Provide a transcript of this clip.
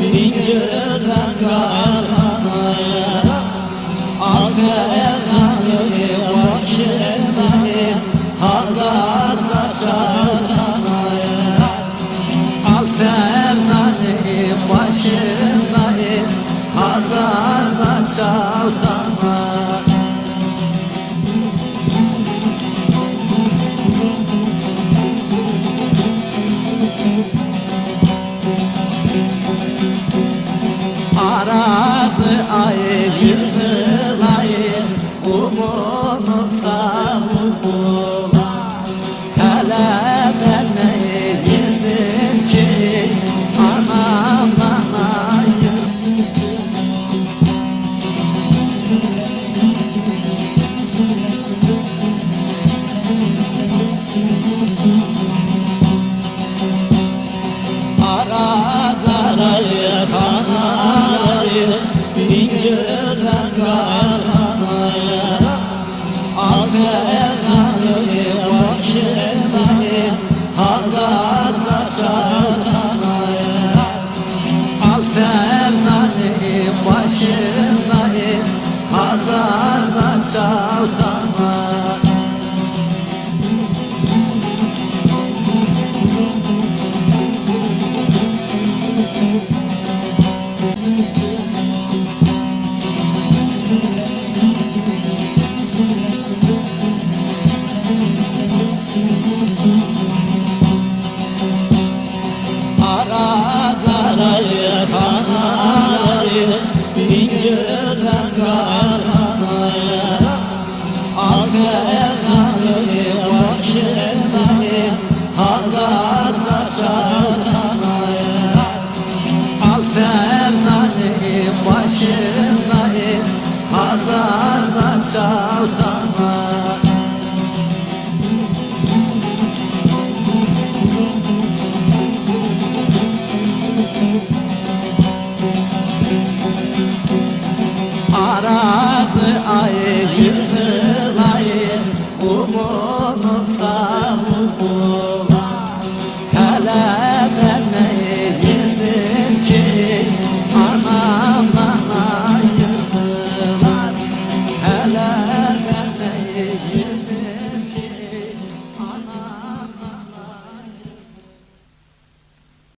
Bin gönlüm kalmaya Az Al sevdanı başı zarar yasanlar Bin gören başınayı Pazarda çalkana